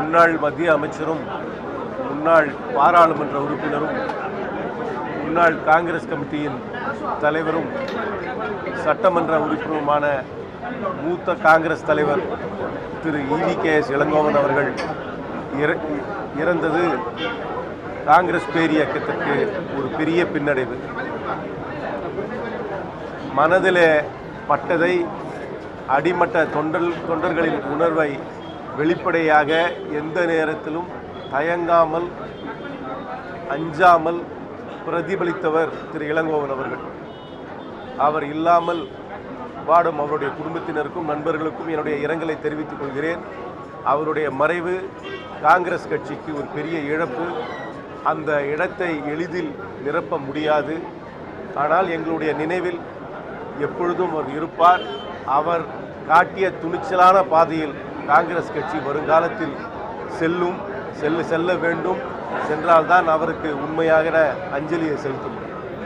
முன்னாள் மத்திய அமைச்சரும் முன்னாள் பாராளுமன்ற உறுப்பினரும் முன்னாள் காங்கிரஸ் கமிட்டியின் தலைவரும் சட்டமன்ற உறுப்பினருமான மூத்த காங்கிரஸ் தலைவர் Thiru E V K S Elangovan அவர்கள் இற- இறந்தது காங்கிரஸ் பேரியக்கத்திற்கு ஒரு பெரிய பின்னடைவு. மனதிலே பட்டதை அடிமட்ட தொண்டல் தொண்டர்களின் உணர்வை வெளிப்படையாக எந்த நேரத்திலும் தயங்காமல் அஞ்சாமல் பிரதிபலித்தவர் திரு இளங்கோவன் அவர்கள். அவர் இல்லாமல் வாடும் அவருடைய குடும்பத்தினருக்கும் நண்பர்களுக்கும் என்னுடைய இரங்கலை தெரிவித்துக் கொள்கிறேன். அவருடைய மறைவு காங்கிரஸ் கட்சிக்கு ஒரு பெரிய இழப்பு. அந்த இடத்தை எளிதில் நிரப்ப முடியாது. ஆனால் எங்களுடைய நினைவில் எப்பொழுதும் அவர் இருப்பார். அவர் காட்டிய துணிச்சலான பாதையில் காங்கிரஸ் கட்சி வருங்காலத்தில் செல்லும் செல்ல செல்ல வேண்டும் சென்றால்தான் அவருக்கு உண்மையாக அஞ்சலியை செலுத்த முடியும்.